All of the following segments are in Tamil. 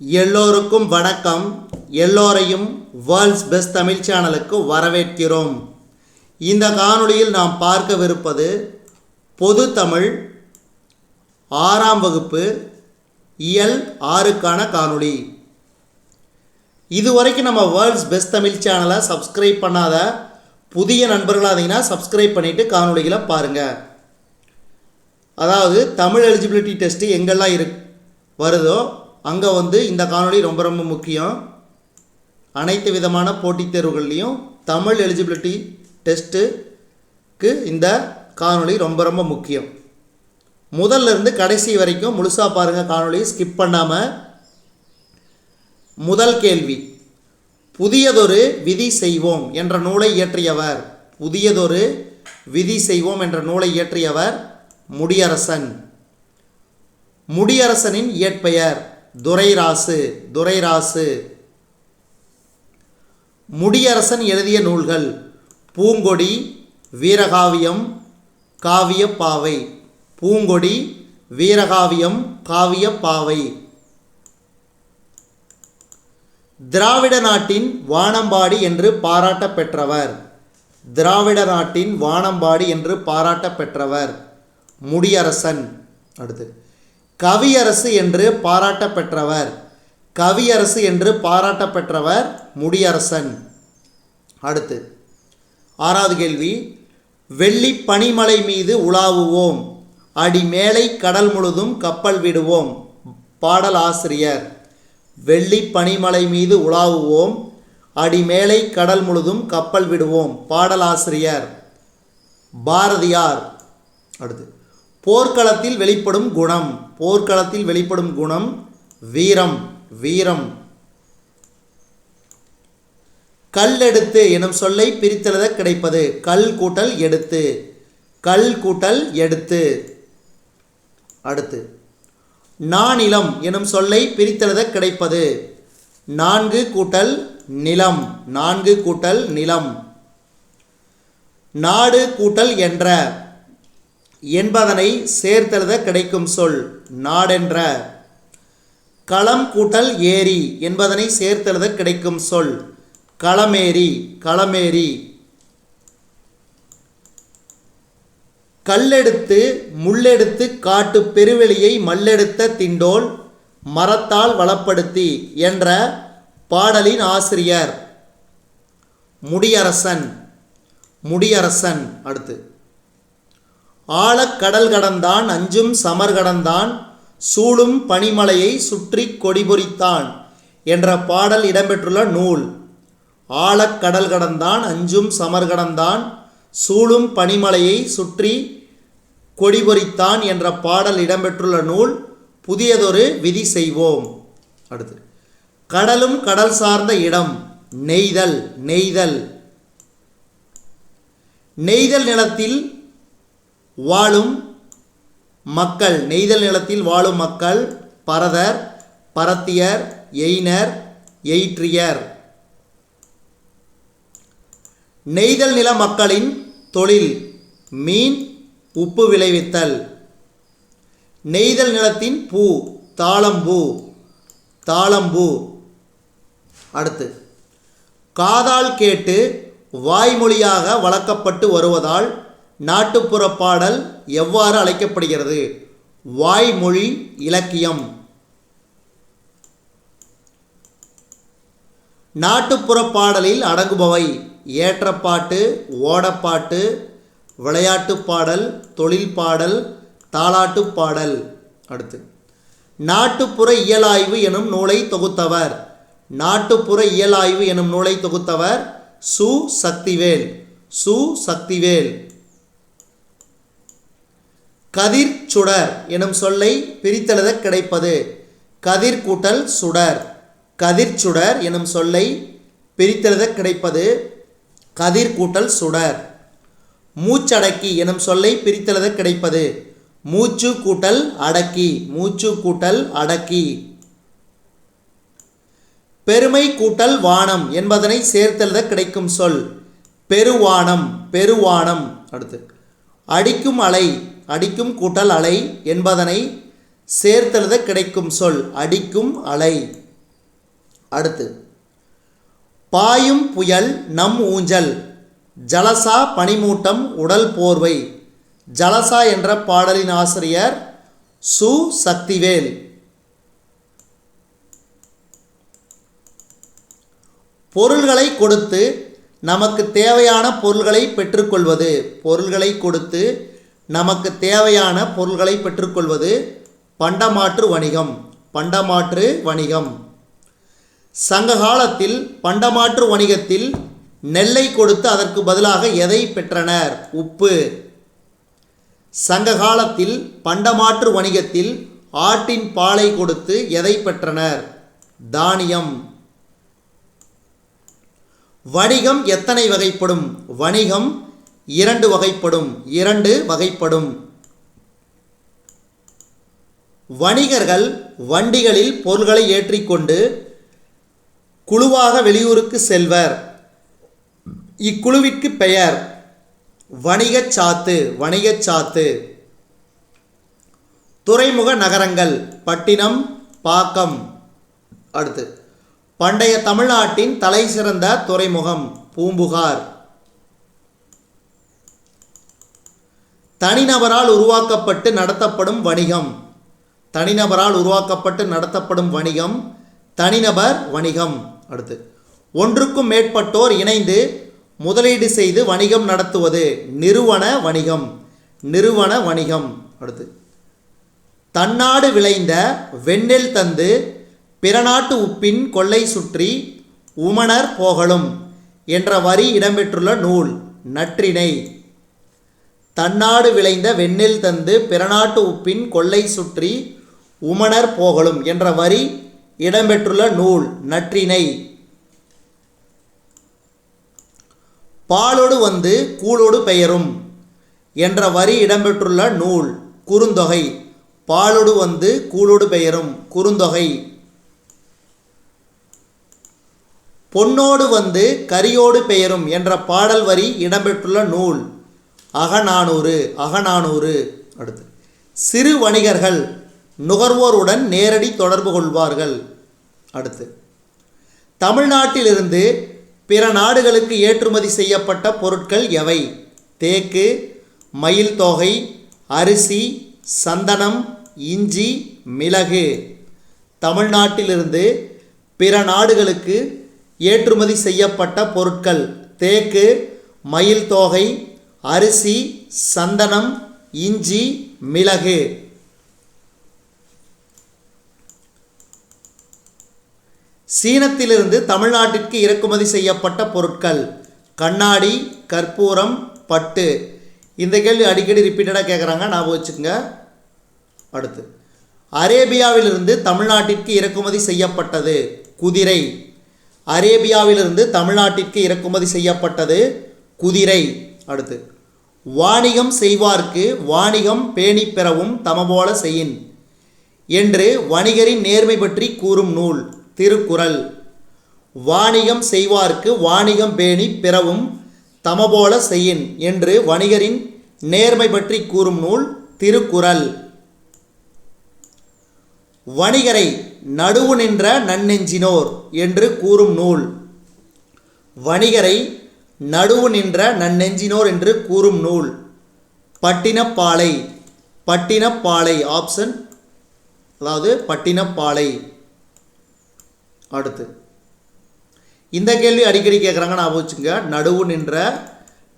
எல்லோருக்கும் வணக்கம். எல்லோரையும் வேர்ல்ட்ஸ் பெஸ்ட் தமிழ் சேனலுக்கு வரவேற்கிறோம். இந்த காணொளியில் நாம் பார்க்கவிருப்பது பொது தமிழ் ஆறாம் வகுப்பு இயல் ஆறுக்கான காணொளி. இதுவரைக்கும் நம்ம வேர்ல்ட்ஸ் பெஸ்ட் தமிழ் சேனலை சப்ஸ்கிரைப் பண்ணாத புதிய நண்பர்களாக இருந்தீங்கன்னா சப்ஸ்கிரைப் பண்ணிவிட்டு காணொலிகளை பாருங்கள் அதாவது தமிழ் எலிஜிபிலிட்டி டெஸ்ட்டு எங்கெல்லாம் இரு வருதோ அங்கே வந்து இந்த காணொளி ரொம்ப ரொம்ப முக்கியம். அனைத்து விதமான போட்டித் தேர்வுகள்லையும் தமிழ் எலிஜிபிலிட்டி டெஸ்ட்டுக்கு இந்த காணொளி ரொம்ப ரொம்ப முக்கியம். முதல்ல இருந்து கடைசி வரைக்கும் முழுசாக பாருங்கள் காணொலியை ஸ்கிப் பண்ணாமல் முதல் கேள்வி புதியதொரு விதி செய்வோம் என்ற நூலை இயற்றியவர் புதியதொரு விதி செய்வோம் என்ற நூலை இயற்றியவர் முடியரசன். முடியரசனின் இயற்பெயர். துரைராசு துரைராசு. முடியரசன் எழுதிய நூல்கள் பூங்கொடி வீரகாவியம் காவியப்பாவை. பூங்கொடி வீரகாவியம் காவியப்பாவை. திராவிட நாட்டின் வானம்பாடி என்று பாராட்ட பெற்றவர் திராவிட நாட்டின் வானம்பாடி என்று பாராட்ட பெற்றவர் முடியரசன். அடுத்து. கவியரசு என்று பாராட்ட பெற்றவர் கவியரசு என்று பாராட்ட பெற்றவர் முடியரசன். அடுத்து ஆறாவது கேள்வி. வெள்ளி பனிமலை மீது உலாவுவோம். அடி மேலை கடல் முழுதும் கப்பல் விடுவோம். பாடல் ஆசிரியர். வெள்ளி பனிமலை மீது உலாவுவோம். அடி மேலை கடல் முழுதும் கப்பல் விடுவோம். பாடலாசிரியர் பாரதியார். அடுத்து போர்க்களத்தில் வெளிப்படும் குணம். போர்க்களத்தில் வெளிப்படும் குணம் வீரம். வீரம். கல் எடுத்து எனும் சொல்லை பிரித்தெழுத கிடைப்பது. கல் கூட்டல் எடுத்து. கல் கூட்டல் எடுத்து. அடுத்து. நானிலம் எனும் சொல்லை பிரித்தெழுத கிடைப்பது. நான்கு கூட்டல் நிலம். நான்கு கூட்டல் நிலம். நாடு கூட்டல் என்ற. என்பதனை சேர்த்தெழுத கிடைக்கும் சொல் நாடென்ற. களம் கூட்டல் ஏரி என்பதனை சேர்த்தெழுத கிடைக்கும் சொல் களமேரி களமேரி கல்லெடுத்து முள்ளெடுத்து காட்டு பெருவெளியை மல்லெடுத்த திண்டோல் மரத்தால் வளப்படுத்தி என்ற பாடலின் ஆசிரியர். முடியரசன் முடியரசன் அடுத்து. ஆழக்கடல் கடந்தான் அஞ்சும் சமர் கடந்தான் சூழும் பனிமலையை சுற்றி கொடிபொறித்தான் என்ற பாடல் இடம்பெற்றுள்ள நூல். ஆழக்கடல் கடந்தான் அஞ்சும் சமர் கடந்தான் சூழும் பனிமலையை சுற்றி கொடிபொறித்தான் என்ற பாடல் இடம்பெற்றுள்ள நூல். புதியதொரு விதி செய்வோம். அடுத்து. கடலும் கடல் சார்ந்த இடம் நெய்தல் நெய்தல். நெய்தல் நிலத்தில் வாழும் மக்கள் நெய்தல் நிலத்தில் வாழும் மக்கள் பரதர் பரத்தியர் எய்னர் எயிற்றியர். நெய்தல் நில மக்களின் தொழில் மீன் உப்பு விளைவித்தல். நெய்தல் நிலத்தின் பூ தாளம்பூ தாளம்பூ. அடுத்து காதால் கேட்டு வாய்மொழியாக வளர்க்கப்பட்டு வருவதால் நாட்டுப்புற பாடல் எவ்வாறு அழைக்கப்படுகிறது? வாய்மொழி இலக்கியம். நாட்டுப்புற பாடலில் அடங்குபவை ஏற்றப்பாட்டு ஓடப்பாட்டு விளையாட்டு பாடல் தொழில் பாடல் தாலாட்டுப் பாடல். அடுத்து நாட்டுப்புற இயலாய்வு எனும் நூலை தொகுத்தவர். நாட்டுப்புற இயலாய்வு எனும் நூலை தொகுத்தவர் சு. சக்திவேல். சு. சக்திவேல். கதிர் சுடர் எனும் சொல்லை பிரித்தெழுத கிடைப்பது. கதிர் கூட்டல் சுடர். கதிர் சுடர் எனும் சொல்லை பிரித்தெழுத கிடைப்பது. கதிர் கூட்டல் சுடர். மூச்சடக்கி எனும் சொல்லை பிரித்தெழுத கிடைப்பது. மூச்சு கூட்டல் அடக்கி. மூச்சு கூட்டல் அடக்கி. பெருமை கூட்டல் வானம் என்பதனை சேர்த்தெழுத கிடைக்கும் சொல். பெருவானம் பெருவானம். அடுத்து. அடிக்கும் அலை அடிக்கும் கூட்டல் அலை என்பதனை சேர்த்தெழுத கிடைக்கும் சொல் அடிக்கும் அலை. அடுத்து பாயும் புயல் நம் ஊஞ்சல் ஜலசா பனிமூட்டம் உடல் போர்வை ஜலசா என்ற பாடலின் ஆசிரியர் சு. சக்திவேல். பொருள்களை கொடுத்து நமக்கு தேவையான பொருள்களை பெற்றுக்கொள்வது பொருள்களை கொடுத்து நமக்கு தேவையான பொருள்களை பெற்றுக்கொள்வது பண்டமாற்று வணிகம் பண்டமாற்று வணிகம். சங்க காலத்தில் பண்டமாற்று வணிகத்தில் நெல்லை கொடுத்து அதற்கு பதிலாக எதை பெற்றனர்? உப்பு. சங்க காலத்தில் பண்டமாற்று வணிகத்தில் ஆட்டின் பாலை கொடுத்து எதை பெற்றனர்? தானியம். வணிகம் எத்தனை வகைப்படும்? வணிகம் இரண்டு வகைப்படும் இரண்டு வகைப்படும். வணிகர்கள் வண்டிகளில் பொருள்களை ஏற்றிக்கொண்டு குழுவாக வெளியூருக்கு செல்வர். இக்குழுவிற்கு பெயர் வணிகச் சாத்து வணிகச் சாத்து. துறைமுக நகரங்கள் பட்டினம் பாக்கம். அடுத்து பண்டைய தமிழ்நாட்டின் தலை சிறந்த துறைமுகம் பூம்புகார். தனிநபரால் உருவாக்கப்பட்டு நடத்தப்படும் வணிகம். தனிநபரால் உருவாக்கப்பட்டு நடத்தப்படும் வணிகம் தனிநபர் வணிகம். அடுத்து ஒன்றுக்கும் மேற்பட்டோர் இணைந்து முதலீடு செய்து வணிகம் நடத்துவது நிறுவன வணிகம் நிறுவன வணிகம். அடுத்து தன்னாடு விளைந்த வெண்ணெல் தந்து பிறநாட்டு உப்பின் கொள்ளை சுற்றி உமணர் போகலும் என்ற வரி இடம்பெற்றுள்ள நூல் நற்றிணை. தன்னாடு விளைந்த வெண்ணில் தந்து பிறநாட்டு உப்பின் கொள்ளை சுற்றி உமணர் போகலும் என்ற வரி இடம்பெற்றுள்ள நூல் நற்றினை. பாலோடு வந்து கூழோடு பெயரும் என்ற வரி இடம்பெற்றுள்ள நூல் குறுந்தொகை. பாலோடு வந்து கூழோடு பெயரும் குறுந்தொகை. பொன்னோடு வந்து கரியோடு பெயரும் என்ற பாடல் வரி இடம்பெற்றுள்ள நூல் அகநானூறு அகநானூறு. அடுத்து சிறு வணிகர்கள் நுகர்வோருடன் நேரடி தொடர்பு கொள்வார்கள். அடுத்து தமிழ்நாட்டிலிருந்து பிற நாடுகளுக்கு ஏற்றுமதி செய்யப்பட்ட பொருட்கள் எவை? தேக்கு மயில் தோகை அரிசி சந்தனம் இஞ்சி மிளகு. தமிழ்நாட்டிலிருந்து பிற நாடுகளுக்கு ஏற்றுமதி செய்யப்பட்ட பொருட்கள் தேக்கு மயில் தோகை அரிசி சந்தனம் இஞ்சி மிளகு. சீனத்திலிருந்து தமிழ்நாட்டிற்கு இறக்குமதி செய்யப்பட்ட பொருட்கள். கண்ணாடி கற்பூரம் பட்டு. இந்த கேள்வி அடிக்கடி ரிப்பீட்டடாக கேட்குறாங்க ஞாபகம் வச்சுக்கோங்க. அடுத்து. அரேபியாவிலிருந்து தமிழ்நாட்டிற்கு இறக்குமதி செய்யப்பட்டது குதிரை. அரேபியாவிலிருந்து தமிழ்நாட்டிற்கு இறக்குமதி செய்யப்பட்டது குதிரை. அடுத்து. வாணிகம் செய்வார்க்கு வாணிகம் பேணி பெறவும் தமபோல செய்யின். என்று வணிகரின் நேர்மை பற்றி கூறும் நூல் திருக்குறள். வாணிகம் செய்வார்க்கு வாணிகம் பேணி பிறவும் தமபோல செய்யின் என்று வணிகரின் நேர்மை பற்றி கூறும் நூல் திருக்குறள். வணிகரை நடுவு நின்ற நன்னெஞ்சினோர் என்று கூறும் நூல். வணிகரை நடுவு நின்ற நன்னெஞ்சினோர் என்று கூறும் நூல். பட்டினப்பாலை பட்டினப்பாலை ஆப்ஷன் அதாவது பட்டினப்பாலை. அடுத்து. இந்த கேள்வி அடிக்கடி கேட்குறாங்க நான் வச்சுங்க நடுவு நின்ற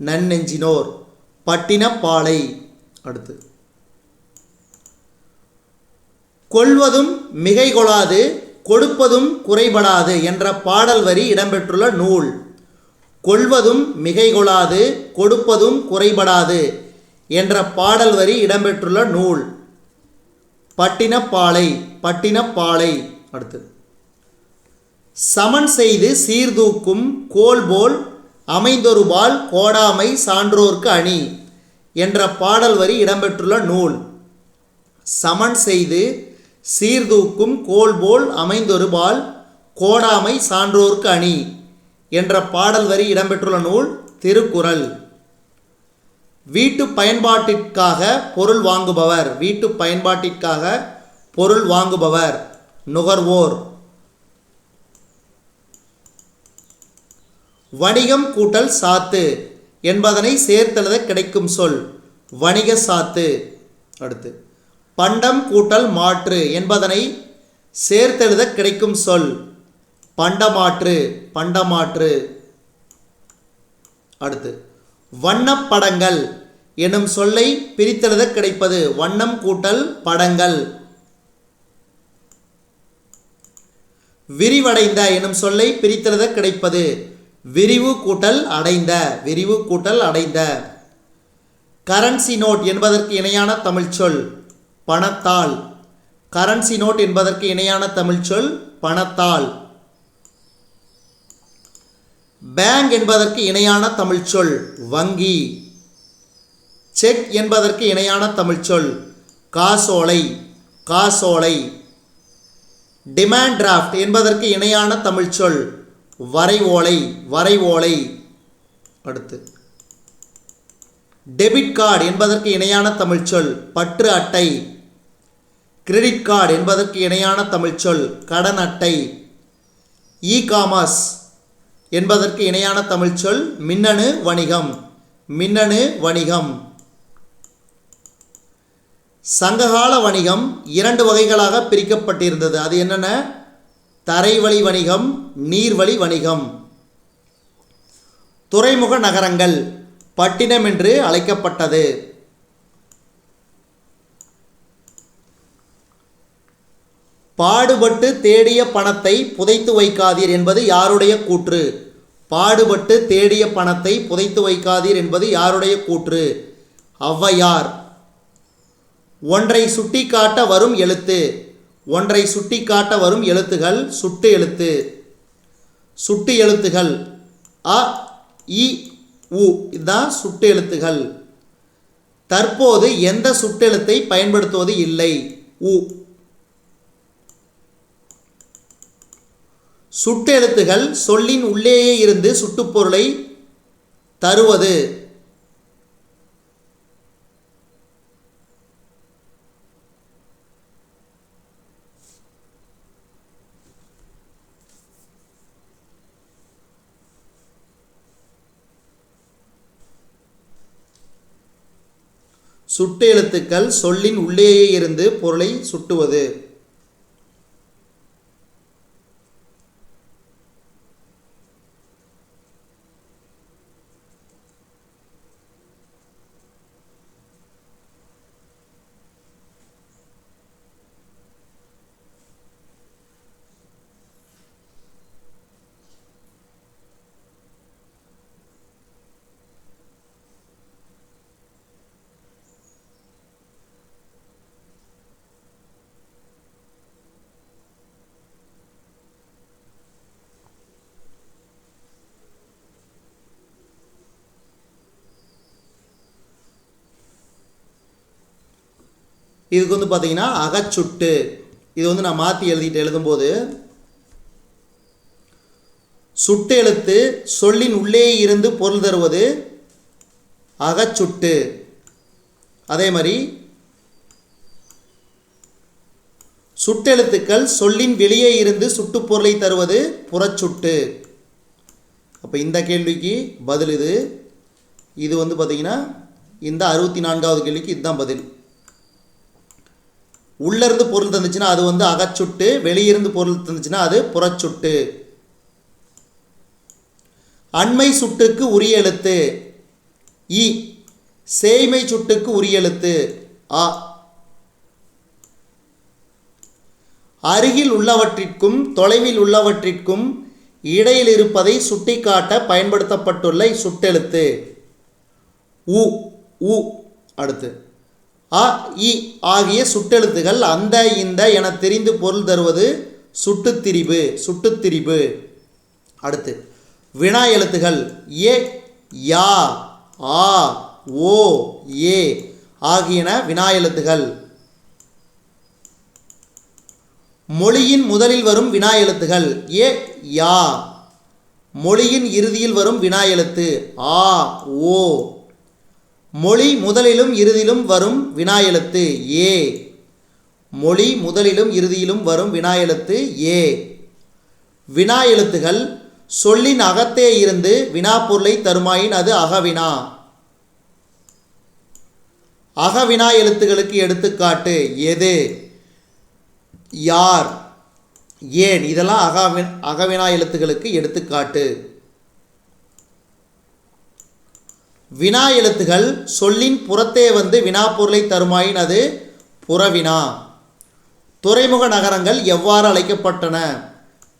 நன்னெஞ்சினோர். பட்டினப்பாலை. அடுத்து. கொள்வதும் மிகை கொளாது கொடுப்பதும் குறைபடாது என்ற பாடல் வரி இடம்பெற்றுள்ள நூல். கொள்வதும் மிகைகொளாது கொடுப்பதும் குறைபடாது என்ற பாடல் வரி இடம்பெற்றுள்ள நூல். பட்டினப்பாலை பட்டினப்பாலை. அடுத்து சமன் செய்து சீர்தூக்கும் கோல் போல் அமைந்தொருபால் கோடாமை சான்றோர்க்கு அணி என்ற பாடல் வரி இடம்பெற்றுள்ள நூல். சமன் செய்து சீர்தூக்கும் கோல் போல் அமைந்தொருபால் கோடாமை சான்றோர்க்கு அணி. என்ற பாடல் வரி இடம்பெற்றுள்ள நூல் திருக்குறள். வீட்டு பயன்பாட்டிற்காக பொருள் வாங்குபவர். வீட்டு பயன்பாட்டிற்காக பொருள் வாங்குபவர். நுகர்வோர். வணிகம் கூட்டல் சாத்து என்பதனை சேர்த்தெழுத கிடைக்கும் சொல். வணிக சாத்து. அடுத்து பண்டம் கூட்டல் மாற்று என்பதனை சேர்த்தெழுத கிடைக்கும் சொல். பண்டமாற்று பண்டமாற்று. அடுத்து வண்ணப்படங்கள் எனும் சொல்லை பிரித்தெழுத கிடைப்பது வண்ணம் கூட்டல் படங்கள். விரிவடைந்த எனும் சொல்லை பிரித்தெழுத கிடைப்பது விரிவு கூட்டல் அடைந்த விரிவு கூட்டல் அடைந்த. கரன்சி நோட் என்பதற்கு இணையான தமிழ்ச்சொல் பணத்தாள். கரன்சி நோட் என்பதற்கு இணையான தமிழ்ச்சொல் பணத்தாள். பேங்க் என்பதற்கு இணையான தமிழ்ச்சொல் வங்கி. செக் என்பதற்கு இணையான தமிழ்ச்சொல் காசோலை காசோலை. டிமாண்ட் டிராஃப்ட் என்பதற்கு இணையான தமிழ்ச்சொல் வரைவோலை வரைவோலை. அடுத்து. டெபிட் கார்டு என்பதற்கு இணையான தமிழ்ச்சொல் பற்று அட்டை. கிரெடிட் கார்டு என்பதற்கு இணையான தமிழ்ச்சொல் கடன் அட்டை. இ காமர்ஸ் என்பதற்கு இணையான தமிழ்ச்சொல் மின்னணு வணிகம். மின்னணு வணிகம். சங்ககால வணிகம் இரண்டு வகைகளாக பிரிக்கப்பட்டிருந்தது. அது என்னென்ன? தரைவழி வணிகம் நீர்வழி வணிகம். துறைமுக நகரங்கள் பட்டினம் என்று அழைக்கப்பட்டது. பாடுபட்டு தேடிய பணத்தை புதைத்து வைக்காதீர் என்பது யாருடைய கூற்று? பாடுபட்டு தேடிய பணத்தை புதைத்து வைக்காதீர் என்பது யாருடைய கூற்று? ஔவையார். ஒன்றை சுட்டிக்காட்ட வரும் எழுத்து. ஒன்றை சுட்டிக்காட்ட வரும் எழுத்துகள் சுட்டு எழுத்து. சுட்டு எழுத்துகள். அ இ உ இதுதான் சுட்டு எழுத்துகள். தற்போது எந்த சுட்டெழுத்தை பயன்படுத்துவது இல்லை? உ. சுட்டெழுத்துகள் சொல்லின் உள்ளேயே இருந்து சுட்டுப்பொருளை தருவது. சுட்டு எழுத்துக்கள் சொல்லின் உள்ளேயே இருந்து பொருளை சுட்டுவது. இதுக்கு வந்து பார்த்தீங்கன்னா அகச்சுட்டு. இது வந்து நான் மாற்றி எழுதிட்டு எழுதும்போது சுட்டு எழுத்து சொல்லின் உள்ளே இருந்து பொருள் தருவது அகச்சுட்டு. அதே மாதிரி சுட்டெழுத்துக்கள் சொல்லின் வெளியே இருந்து சுட்டுப்பொருளை தருவது புறச்சுட்டு. அப்போ இந்த கேள்விக்கு பதில் இது. இது வந்து பார்த்தீங்கன்னா இந்த அறுபத்தி நான்காவது கேள்விக்கு இதுதான் பதில். உள்ளேருந்து பொருள் தந்துச்சுன்னா அது வந்து அகச்சுட்டு வெளியிருந்து பொருள் தந்துச்சுன்னா அது புறச்சுட்டு. அண்மை சுட்டுக்கு உரிய எழுத்து. இ. சேய்மை சுட்டுக்கு உரிய எழுத்து. ஆ அருகில் உள்ளவற்றிற்கும் தொலைவில் உள்ளவற்றிற்கும் இடையில் இருப்பதை சுட்டிக்காட்ட பயன்படுத்தப்பட்டுள்ள சுட்டெழுத்து. உ. உ. அடுத்து. அ இ ஆகிய சுட்டெழுத்துகள் அந்த இந்த என தெரிந்து பொருள் தருவது சுட்டுத்திரிபு சுட்டுத்திரிபு. அடுத்து வினா எழுத்துகள் ஏ யா ஆ ஓ ஏ ஆகியன வினா எழுத்துகள். மொழியின் முதலில் வரும் வினா எழுத்துகள் ஏ யா. மொழியின் இறுதியில் வரும் வினா எழுத்து ஆ ஓ மொழி முதலிலும் இறுதியிலும் வரும் வினா எழுத்து ஏ. மொழி முதலிலும் இறுதியிலும் வரும் வினா எழுத்து ஏ. வினா எழுத்துகள் சொல்லின் அகத்தே இருந்து வினாப்பொருளை தருமாயின் அது அகவினா. அகவினா எழுத்துகளுக்கு எடுத்துக்காட்டு எது? யார்? ஏன்? இதெல்லாம் அகவி அகவினா எழுத்துகளுக்கு எடுத்துக்காட்டு. வினா எழுத்துகள் சொல்லின் புறத்தே வந்து வினாப்பொருளை தருமாயின் அது புறவினா. துறைமுக நகரங்கள் எவ்வாறு அழைக்கப்பட்டன?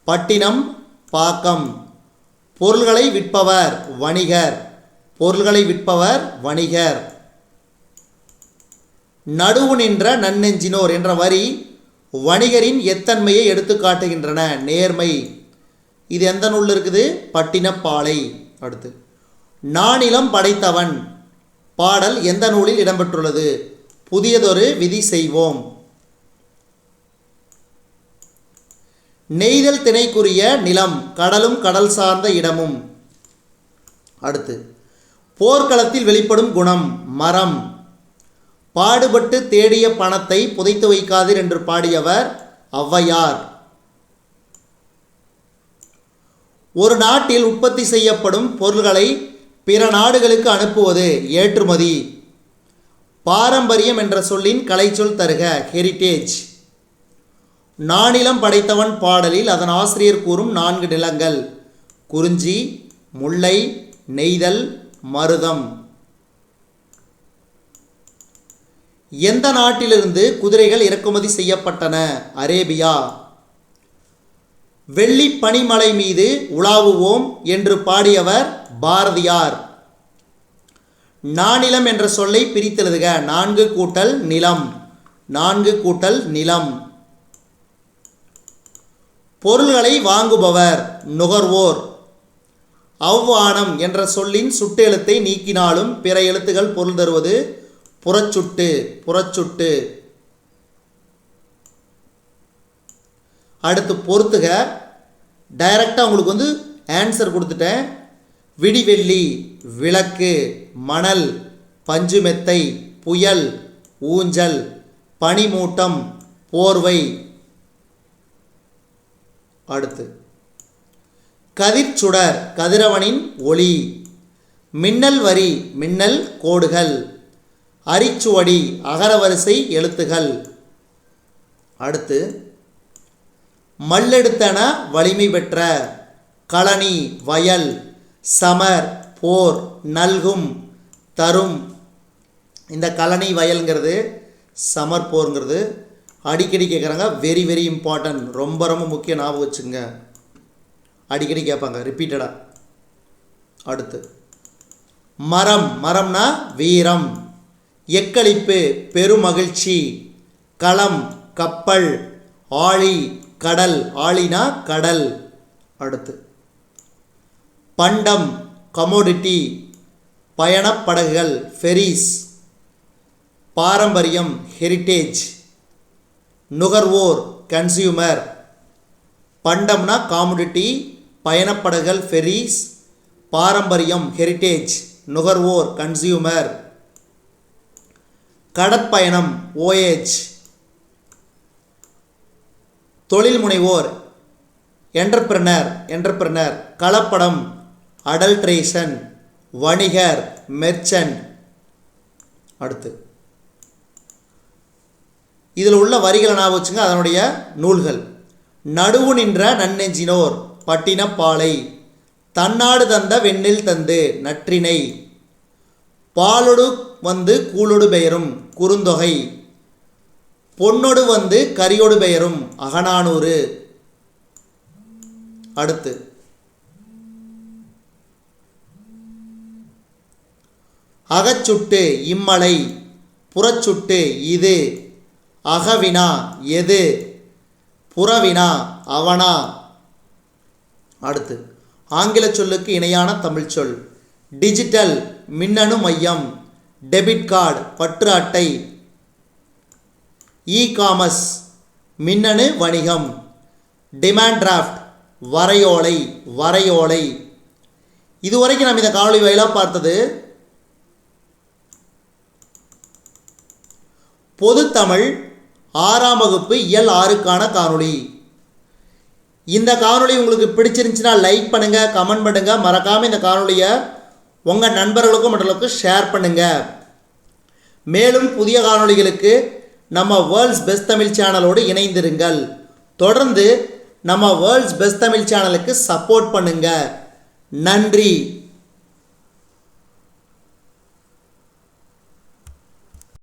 பட்டினம் பாக்கம். பொருள்களை விற்பவர் வணிகர். பொருள்களை விற்பவர் வணிகர். நடுவு நின்ற நன்னெஞ்சினோர் என்ற வரி வணிகரின் எத்தன்மையை எடுத்து காட்டுகின்றன. நேர்மை. இது எந்த நூலில் இருக்குது? பட்டினப்பாலை. அடுத்து. நானிலம் படைத்தவன். பாடல் எந்த நூலில் இடம்பெற்றுள்ளது? புதியதொரு விதி செய்வோம். நெய்தல் திணைக்குரிய நிலம் கடலும் கடல் சார்ந்த இடமும். அடுத்து போர்க்களத்தில் வெளிப்படும் குணம் மரம். பாடுபட்டு தேடிய பணத்தை புதைத்து வைக்காதீர் என்று பாடியவர் ஔவையார். ஒரு நாட்டில் உற்பத்தி செய்யப்படும் பொருள்களை பிற நாடுகளுக்கு அனுப்புவது ஏற்றுமதி. பாரம்பரியம் என்ற சொல்லின் கலைச்சொல் தருக ஹெரிட்டேஜ் நானிலம் படைத்தவன் பாடலில் அதன் ஆசிரியர் கூறும் நான்கு நிலங்கள். குறிஞ்சி முல்லை நெய்தல் மருதம். எந்த நாட்டிலிருந்து குதிரைகள் இறக்குமதி செய்யப்பட்டன? அரேபியா. வெள்ளி பனிமலை மீது உலாவுவோம் என்று பாடியவர் பாரதியார். நானிலம் என்ற சொல்லை பிரித்தெழுதுக. நான்கு கூட்டல் நிலம். நான்கு கூட்டல் நிலம். பொருள்களை வாங்குபவர் நுகர்வோர். அவ்வானம் என்ற சொல்லின் சுட்டு எழுத்தை நீக்கினாலும் பிற எழுத்துகள் பொருள் தருவது புறச்சுட்டு புறச்சுட்டு. அடுத்து பொறுத்துக. டைரக்டாக உங்களுக்கு வந்து ஆன்சர் கொடுத்துட்டேன். விடிவெள்ளி விளக்கு மணல் பஞ்சுமெத்தை புயல் ஊஞ்சல் பனிமூட்டம் போர்வை. அடுத்து. கதிர்ச்சுடர் கதிரவனின் ஒளி. மின்னல் வரி மின்னல் கோடுகள். அரிச்சுவடி அகரவரிசை எழுத்துகள். அடுத்து. மல்லெடுத்தன வலிமை பெற்ற களனி வயல். சமர் போர் நல்கும் தரும். இந்த கலனி வயல்ங்கிறது சமர் போருங்கிறது. அடிக்கடி கேட்குறாங்க வெரி வெரி இம்பார்ட்டன்ட் ரொம்ப ரொம்ப முக்கிய ஞாபகம் வச்சுங்க அடிக்கடி கேட்பாங்க. ரிப்பீட்டடாக அடுத்து. மரம். மரம்னா வீரம். எக்களிப்பு. பெருமகிழ்ச்சி. களம். கப்பல். ஆழி. கடல். ஆழினா கடல். அடுத்து. பண்டம் கமோடிட்டி பயணப்படகுகள் ஃபெரிஸ் பாரம்பரியம் ஹெரிட்டேஜ் நுகர்வோர் கன்சியூமர் பண்டம்னா காமோடிட்டி பயணப்படகுகள் ஃபெரிஸ் பாரம்பரியம் ஹெரிட்டேஜ் நுகர்வோர் கன்சியூமர் கடற்பயணம் ஓஏஜ் தொழில் முனைவோர் என்டர்பிரனர் என்டர்பிரனர் கலப்படம் அடல்ட்ரேஷன் வணிகர் மெர்ச்சன்ட். அடுத்து. இதில் உள்ள வரிகளை ஞாபகம் வச்சுங்க அதனுடைய நூல்கள். நடுவு நின்ற நன்னெஞ்சினோர் பட்டினப்பாலை. தன்னாடு தந்த வெண்ணில் தந்து நற்றினை. பாலொடு வந்து கூலொடு பெயரும் குறுந்தொகை. பொன்னொடு வந்து கரியொடு பெயரும் அகநானூறு. அடுத்து. அகச்சுட்டு இம்மலை புறச்சுட்டு இது. அகவினா எது புறவினா அவனா. அடுத்து ஆங்கில சொல்லுக்கு இணையான தமிழ் சொல். டிஜிட்டல் மின்னணு மையம் டெபிட் கார்டு பற்று அட்டை. இ காமர்ஸ் மின்னணு வணிகம். டிமாண்ட் டிராஃப்ட் வரையோலை வரையோலை. இதுவரைக்கும் நம்ம இந்த காணொலி வாயிலாக பார்த்தது பொதுத்தமிழ் ஆறாம் வகுப்பு இயல் ஆறுக்கான காணொளி. இந்த காணொளி உங்களுக்கு பிடிச்சிருந்துச்சுன்னா லைக் பண்ணுங்கள் கமெண்ட் பண்ணுங்கள் மறக்காமல் இந்த காணொளியை உங்கள் நண்பர்களுக்கும் மற்றவர்களுக்கும் ஷேர் பண்ணுங்கள் மேலும் புதிய காணொளிகளுக்கு நம்ம வேர்ல்ட்ஸ் பெஸ்ட் தமிழ் சேனலோடு இணைந்திருங்கள். தொடர்ந்து நம்ம வேர்ல்ட்ஸ் பெஸ்ட் தமிழ் சேனலுக்கு சப்போர்ட் பண்ணுங்க. நன்றி.